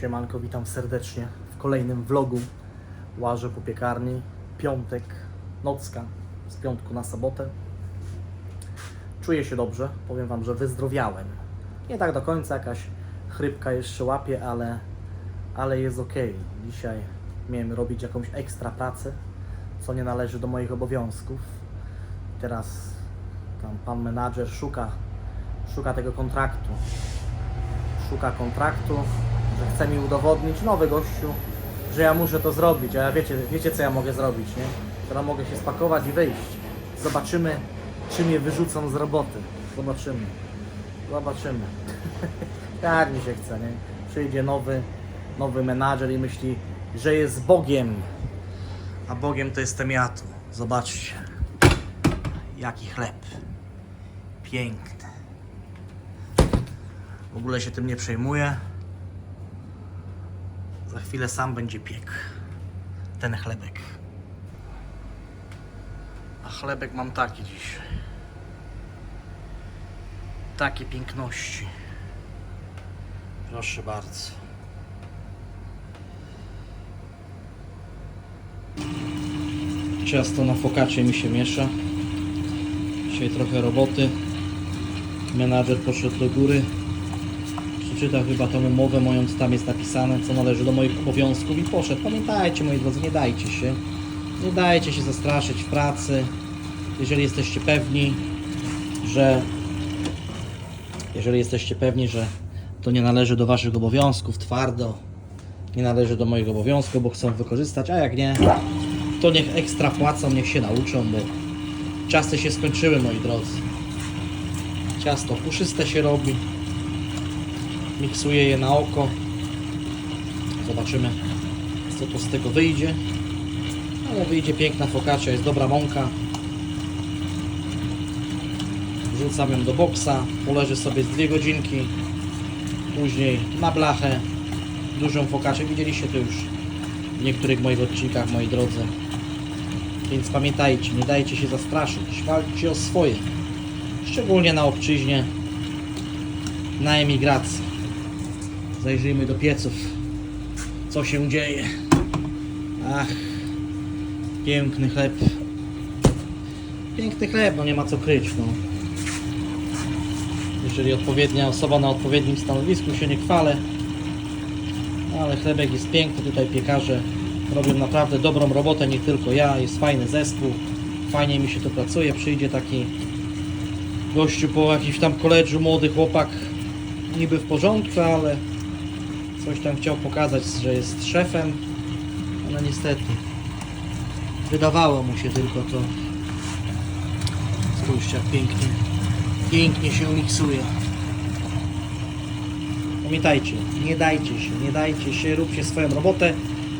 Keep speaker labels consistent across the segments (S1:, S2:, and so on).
S1: Siemanko, witam serdecznie w kolejnym vlogu. Łażę po piekarni. Piątek, nocka, z piątku na sobotę. Czuję się dobrze, powiem Wam, że wyzdrowiałem. Nie tak do końca, jakaś chrypka jeszcze łapie, ale, ale jest ok. Dzisiaj miałem robić jakąś ekstra pracę, co nie należy do moich obowiązków. Teraz tam pan menadżer szuka, szuka tego kontraktu szuka kontraktu, że chce mi udowodnić, nowy gościu, że ja muszę to zrobić, a wiecie, wiecie co ja mogę zrobić, nie? Teraz mogę się spakować i wyjść. Zobaczymy, czy mnie wyrzucą z roboty. Zobaczymy. Zobaczymy. tak mi się chce, nie? Przyjdzie nowy, nowy menadżer i myśli, że jest Bogiem. A Bogiem to jestem ja tu. Zobaczcie. Jaki chleb. Piękny. W ogóle się tym nie przejmuję. Za chwilę sam będzie piek. Ten chlebek. A chlebek mam taki dziś. Takie piękności. Proszę bardzo. Ciasto na fokacie mi się miesza. Dzisiaj trochę roboty. Menadżer poszedł do góry przeczytał chyba tą umowę moją, co tam jest napisane, co należy do moich obowiązków i poszedł. Pamiętajcie, moi drodzy, nie dajcie się. Nie dajcie się zastraszyć w pracy. Jeżeli jesteście pewni, że jeżeli jesteście pewni, że to nie należy do waszych obowiązków twardo, nie należy do moich obowiązków, bo chcą wykorzystać, a jak nie, to niech ekstra płacą, niech się nauczą, bo czasy się skończyły, moi drodzy. Ciasto puszyste się robi, miksuję je na oko. Zobaczymy, co to z tego wyjdzie. Ale wyjdzie piękna focaccia, jest dobra mąka. Wrzucam ją do boksa, poleży sobie z dwie godzinki. Później na blachę dużą focaccię. Widzieliście to już w niektórych moich odcinkach, moi drodzy. Więc pamiętajcie, nie dajcie się zastraszyć. Walczcie o swoje. Szczególnie na obczyźnie, na emigracji. Zajrzyjmy do pieców. Co się dzieje? Ach, piękny chleb. Piękny chleb, no nie ma co kryć, no. Jeżeli odpowiednia osoba na odpowiednim stanowisku się nie chwalę. Ale chlebek jest piękny, tutaj piekarze robią naprawdę dobrą robotę, nie tylko ja, jest fajny zespół. Fajnie mi się to pracuje, przyjdzie taki gościu po jakimś tam koledżu, młody chłopak, niby w porządku, ale coś tam chciał pokazać, że jest szefem, ale niestety wydawało mu się tylko to. Spójrzcie jak pięknie, pięknie się miksuje. Pamiętajcie, nie dajcie się, nie dajcie się, róbcie swoją robotę.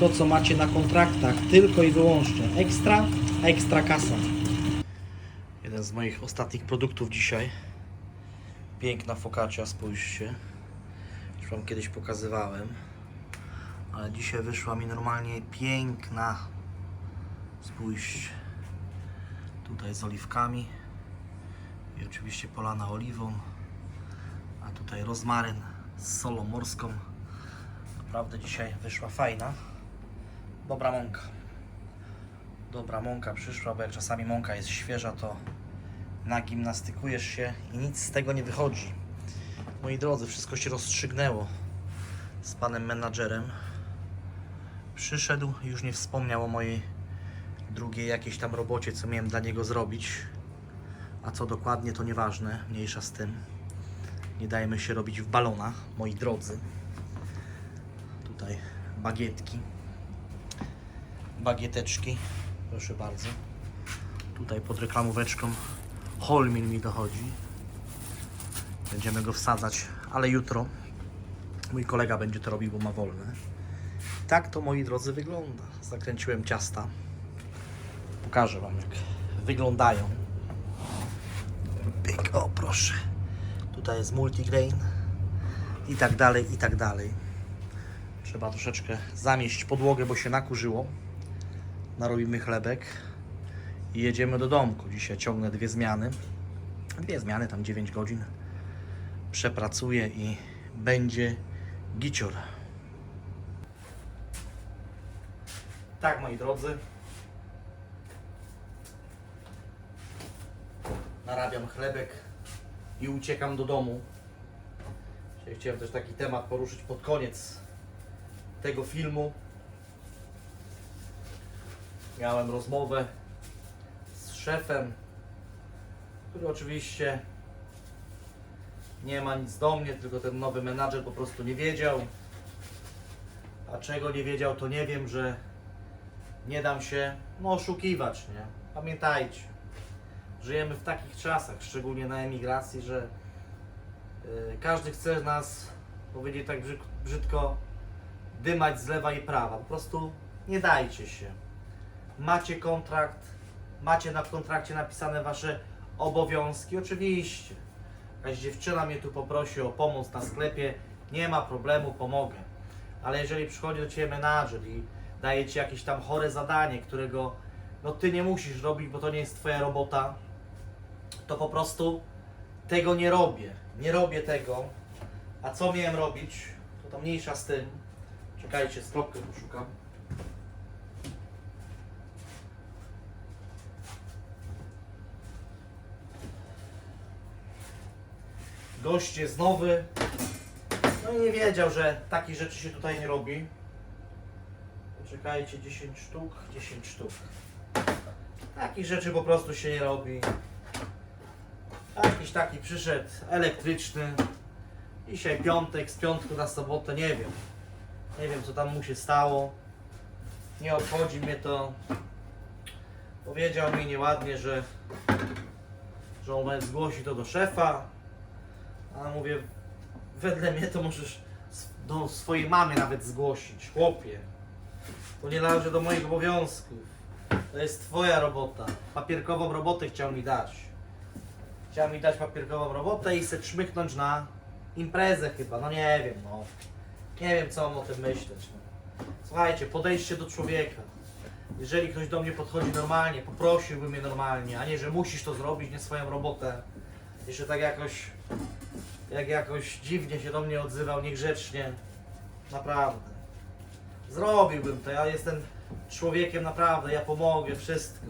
S1: To co macie na kontraktach, tylko i wyłącznie ekstra, ekstra kasa. Jeden z moich ostatnich produktów dzisiaj. Piękna focaccia, spójrzcie. Wam kiedyś pokazywałem. Ale dzisiaj wyszła mi normalnie piękna. Spójrzcie. Tutaj z oliwkami. I oczywiście polana oliwą. A tutaj rozmaryn z solą morską. Naprawdę dzisiaj wyszła fajna. Dobra mąka. Dobra mąka przyszła, bo jak czasami mąka jest świeża, to nagimnastykujesz się i nic z tego nie wychodzi. Moi drodzy, wszystko się rozstrzygnęło z panem menadżerem. Przyszedł, już nie wspomniał o mojej drugiej jakiejś tam robocie, co miałem dla niego zrobić. A co dokładnie, to nieważne, mniejsza z tym. Nie dajemy się robić w balonach, moi drodzy. Tutaj bagietki. Bagieteczki, proszę bardzo. Tutaj pod reklamóweczką Holmin mi dochodzi. Będziemy go wsadzać, ale jutro mój kolega będzie to robił, bo ma wolne. Tak to, moi drodzy, wygląda. Zakręciłem ciasta. Pokażę Wam, jak wyglądają. Pyk, o proszę. Tutaj jest multigrain i tak dalej, i tak dalej. Trzeba troszeczkę zamieść podłogę, bo się nakurzyło. Narobimy chlebek i jedziemy do domku. Dzisiaj ciągnę dwie zmiany. Dwie zmiany, tam 9 godzin przepracuje i będzie gicior. Tak, moi drodzy. Narabiam chlebek i uciekam do domu. Chciałem też taki temat poruszyć pod koniec tego filmu. Miałem rozmowę z szefem, który oczywiście nie ma nic do mnie, tylko ten nowy menadżer po prostu nie wiedział. A czego nie wiedział, to nie wiem, że nie dam się no, oszukiwać, nie? Pamiętajcie, żyjemy w takich czasach, szczególnie na emigracji, że y, każdy chce nas, powiedzieć tak brzydko, dymać z lewa i prawa. Po prostu nie dajcie się. Macie kontrakt, macie na kontrakcie napisane wasze obowiązki, oczywiście. Jakaś dziewczyna mnie tu poprosi o pomoc na sklepie, nie ma problemu, pomogę. Ale jeżeli przychodzi do Ciebie menadżer i daje Ci jakieś tam chore zadanie, którego no Ty nie musisz robić, bo to nie jest Twoja robota, to po prostu tego nie robię. Nie robię tego. A co miałem robić? To tam mniejsza z tym. Czekajcie, stropkę poszukam. Gość jest nowy. No i nie wiedział, że takich rzeczy się tutaj nie robi. Poczekajcie, 10 sztuk, 10 sztuk. Takich rzeczy po prostu się nie robi. Jakiś taki przyszedł elektryczny. Dzisiaj piątek, z piątku na sobotę, nie wiem. Nie wiem co tam mu się stało. Nie obchodzi mnie to. Powiedział mi nieładnie, że, że on zgłosi to do szefa. A mówię, wedle mnie to możesz do swojej mamy nawet zgłosić, chłopie. To nie należy do moich obowiązków. To jest twoja robota. Papierkową robotę chciał mi dać. Chciał mi dać papierkową robotę i se czmychnąć na imprezę chyba. No nie wiem, no. Nie wiem co mam o tym myśleć. No. Słuchajcie, podejście do człowieka. Jeżeli ktoś do mnie podchodzi normalnie, poprosiłby mnie normalnie, a nie, że musisz to zrobić, nie swoją robotę. Jeszcze tak jakoś jak jakoś dziwnie się do mnie odzywał, niegrzecznie. Naprawdę. Zrobiłbym to, ja jestem człowiekiem naprawdę, ja pomogę, wszystko.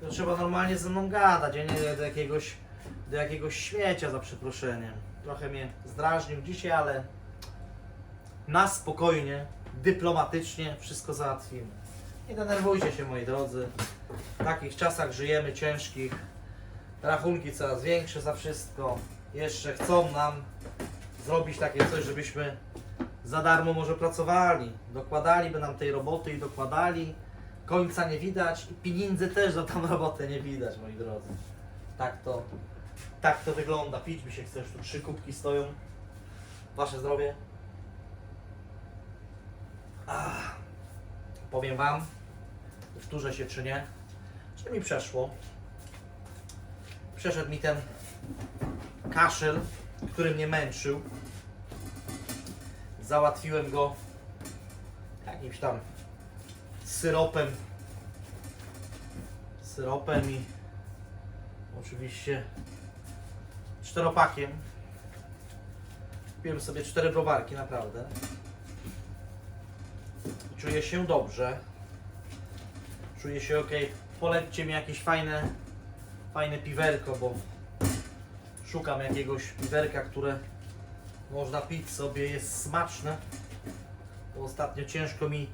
S1: To trzeba normalnie ze mną gadać, a nie do jakiegoś, do jakiegoś śmiecia za przeproszeniem. Trochę mnie zdrażnił dzisiaj, ale na spokojnie, dyplomatycznie wszystko załatwimy. Nie denerwujcie się moi drodzy. W takich czasach żyjemy ciężkich. Rachunki coraz większe za wszystko. Jeszcze chcą nam zrobić takie coś, żebyśmy za darmo może pracowali. Dokładaliby nam tej roboty i dokładali. Końca nie widać i pieniędzy też za tą robotę nie widać, moi drodzy. Tak to, tak to wygląda. Pić mi się chcesz, tu trzy kubki stoją. Wasze zdrowie. Ach, powiem Wam, powtórzę się czy nie, czy mi przeszło. Przeszedł mi ten kaszel, który mnie męczył. Załatwiłem go jakimś tam syropem. Syropem i oczywiście czteropakiem. Kupiłem sobie cztery browarki, naprawdę. Czuję się dobrze. Czuję się ok. Polećcie mi jakieś fajne, fajne piwerko, bo szukam jakiegoś piwerka, które można pić sobie, jest smaczne. Bo ostatnio ciężko mi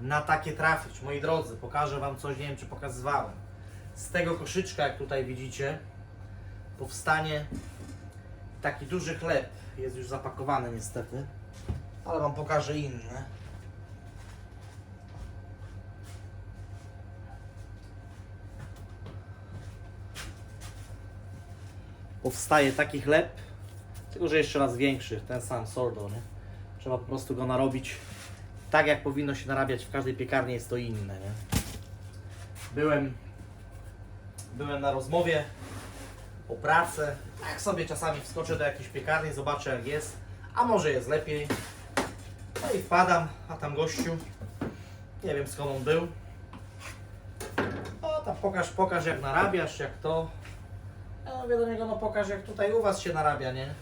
S1: na takie trafić. Moi drodzy, pokażę Wam coś, nie wiem czy pokazywałem. Z tego koszyczka, jak tutaj widzicie, powstanie taki duży chleb. Jest już zapakowany niestety, ale Wam pokażę inne. Powstaje taki chleb, tylko że jeszcze raz większy, ten sam sordo, nie? Trzeba po prostu go narobić tak, jak powinno się narabiać w każdej piekarni, jest to inne, nie? Byłem, byłem na rozmowie o pracę, jak sobie czasami wskoczę do jakiejś piekarni, zobaczę jak jest, a może jest lepiej. No i wpadam, a tam gościu, nie wiem skąd on był. O, tam pokaż, pokaż jak narabiasz, jak to. Ja mówię do niego, no pokaż jak tutaj u was się narabia, nie?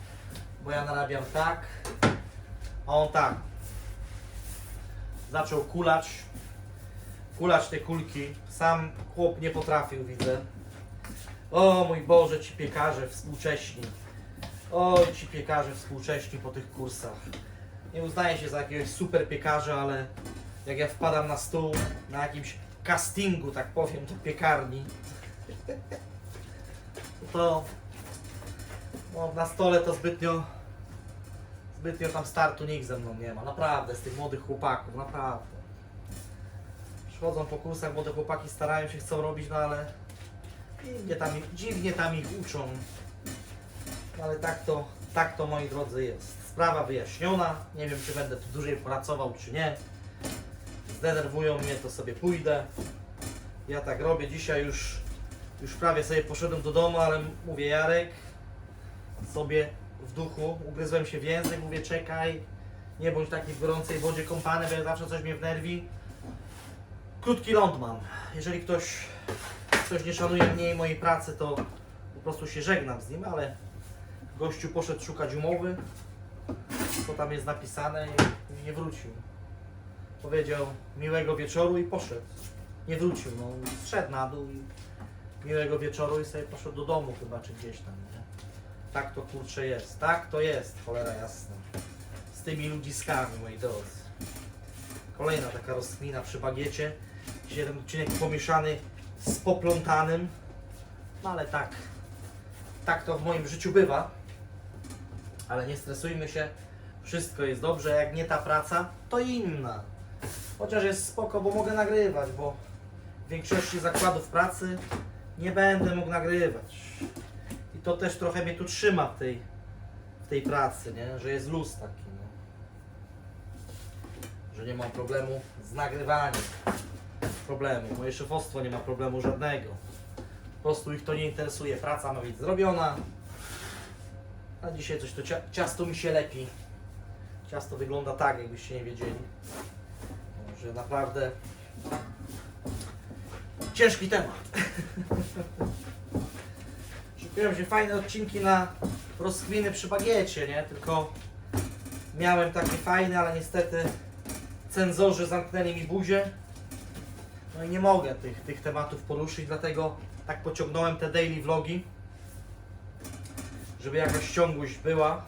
S1: Bo ja narabiam tak, a on tak. Zaczął kulać kulać te kulki. Sam chłop nie potrafił, widzę. O mój Boże, ci piekarze współcześni. Oj, ci piekarze współcześni po tych kursach. Nie uznaję się za jakiegoś super piekarza, ale jak ja wpadam na stół, na jakimś castingu, tak powiem, do piekarni, to no, na stole to zbytnio zbytnio tam startu nikt ze mną nie ma. Naprawdę, z tych młodych chłopaków, naprawdę. Przychodzą po kursach, młode chłopaki starają się, chcą robić, no ale dziwnie tam, dziwnie tam ich uczą. No Ale tak to, tak to moi drodzy jest. Sprawa wyjaśniona. Nie wiem, czy będę tu dłużej pracował, czy nie. Zdenerwują mnie, to sobie pójdę. Ja tak robię. Dzisiaj już, już prawie sobie poszedłem do domu, ale mówię Jarek, sobie w duchu, ugryzłem się w język, mówię czekaj, nie bądź taki w gorącej wodzie kąpany, bo ja zawsze coś mnie wnerwi. Krótki ląd mam. Jeżeli ktoś, ktoś nie szanuje mnie i mojej pracy, to po prostu się żegnam z nim, ale gościu poszedł szukać umowy, co tam jest napisane i nie wrócił. Powiedział miłego wieczoru i poszedł. Nie wrócił, no zszedł na dół i miłego wieczoru i sobie poszedł do domu chyba, czy gdzieś tam, nie? Tak to kurczę jest, tak to jest, cholera jasna. Z tymi ludziskami, moi drodzy. Kolejna taka rozkmina przy bagiecie. Dzisiaj ten odcinek pomieszany z poplątanym. No ale tak, tak to w moim życiu bywa. Ale nie stresujmy się, wszystko jest dobrze. Jak nie ta praca, to inna. Chociaż jest spoko, bo mogę nagrywać, bo w większości zakładów pracy nie będę mógł nagrywać. I to też trochę mnie tu trzyma w tej, w tej pracy, nie? że jest luz taki. No. Że nie mam problemu z nagrywaniem. Problemu. Moje szefostwo nie ma problemu żadnego. Po prostu ich to nie interesuje. Praca ma być zrobiona. A dzisiaj coś to cia ciasto mi się lepi. Ciasto wygląda tak, jakbyście nie wiedzieli. Że naprawdę ciężki temat. Szykują się fajne odcinki na rozkminy przy bagiecie, nie? Tylko miałem takie fajne, ale niestety cenzorzy zamknęli mi buzię. No i nie mogę tych, tych tematów poruszyć, dlatego tak pociągnąłem te daily vlogi, żeby jakaś ciągłość była.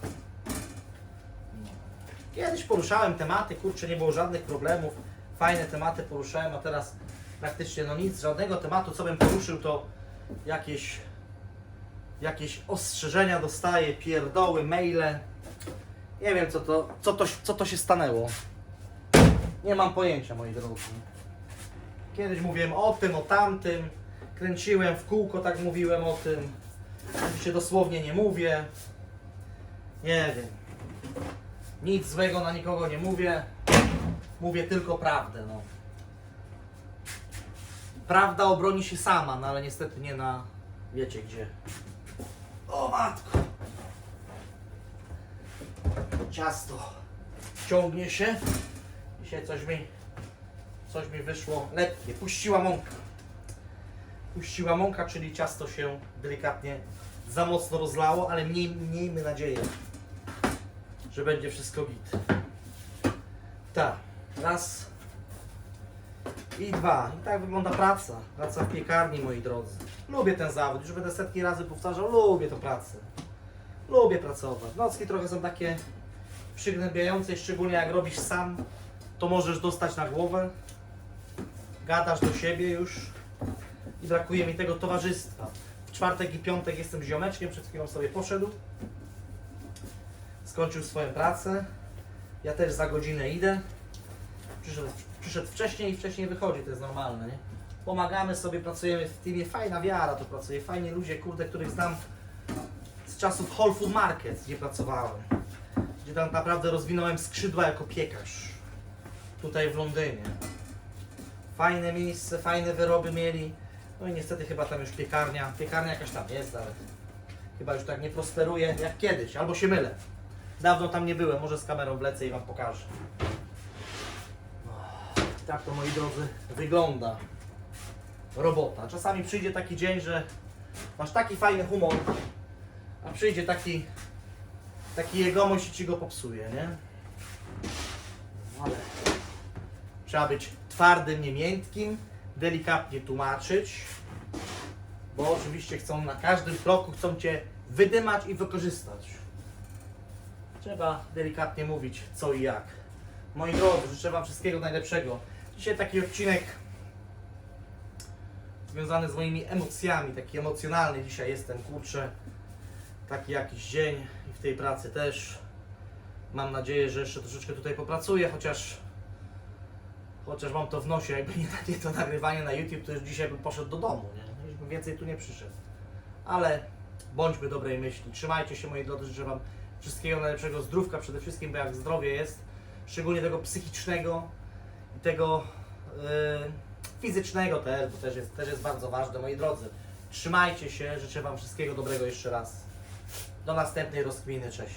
S1: Kiedyś poruszałem tematy, kurczę, nie było żadnych problemów. Fajne tematy poruszałem, a teraz praktycznie no nic, żadnego tematu, co bym poruszył, to jakieś jakieś ostrzeżenia dostaję, pierdoły, maile. Nie wiem co to, co to, co to się stanęło. Nie mam pojęcia, moi drodzy. Kiedyś mówiłem o tym, o tamtym. Kręciłem w kółko, tak mówiłem o tym. Oczywiście dosłownie nie mówię. Nie wiem. Nic złego na nikogo nie mówię. Mówię tylko prawdę, no. Prawda obroni się sama, no ale niestety nie na wiecie gdzie. O matko! Ciasto ciągnie się. Dzisiaj coś mi, coś mi wyszło lekkie. Puściła mąka. Puściła mąka, czyli ciasto się delikatnie za mocno rozlało, ale mniej, miejmy nadzieję, że będzie wszystko git. Tak, raz i dwa. I tak wygląda praca. Praca w piekarni, moi drodzy. Lubię ten zawód, już będę setki razy powtarzał, lubię tę pracę. Lubię pracować. Nocki trochę są takie przygnębiające, szczególnie jak robisz sam, to możesz dostać na głowę. Gadasz do siebie już i brakuje mi tego towarzystwa. W czwartek i piątek jestem ziomeczkiem, przed chwilą sobie poszedł. Skończył swoją pracę. Ja też za godzinę idę. Przyszedł, przyszedł wcześniej i wcześniej wychodzi, to jest normalne, nie? Pomagamy sobie, pracujemy w teamie, fajna wiara to pracuje, fajni ludzie, kurde, których znam z czasów Whole Food Market, gdzie pracowałem. Gdzie tam naprawdę rozwinąłem skrzydła jako piekarz. Tutaj w Londynie. Fajne miejsce, fajne wyroby mieli. No i niestety chyba tam już piekarnia, piekarnia jakaś tam jest, ale chyba już tak nie prosperuje jak kiedyś, albo się mylę. Dawno tam nie byłem, może z kamerą wlecę i Wam pokażę. Tak to moi drodzy wygląda robota. Czasami przyjdzie taki dzień, że masz taki fajny humor, a przyjdzie taki taki jegomość i ci go popsuje, nie? Ale Trzeba być twardym, nie miętkim, delikatnie tłumaczyć, bo oczywiście chcą na każdym kroku chcą Cię wydymać i wykorzystać. Trzeba delikatnie mówić co i jak. Moi drodzy, życzę Wam wszystkiego najlepszego. Dzisiaj taki odcinek związany z moimi emocjami, taki emocjonalny dzisiaj jestem, kurczę. Taki jakiś dzień i w tej pracy też. Mam nadzieję, że jeszcze troszeczkę tutaj popracuję, chociaż chociaż mam to w nosie, jakby nie, nie to nagrywanie na YouTube, to już dzisiaj bym poszedł do domu, nie? Już bym więcej tu nie przyszedł. Ale bądźmy dobrej myśli. Trzymajcie się moi drodzy, życzę Wam wszystkiego najlepszego, zdrówka przede wszystkim, bo jak zdrowie jest, szczególnie tego psychicznego tego yy, fizycznego też, bo też jest, też jest bardzo ważne, moi drodzy. Trzymajcie się, życzę Wam wszystkiego dobrego jeszcze raz. Do następnej rozkminy, cześć.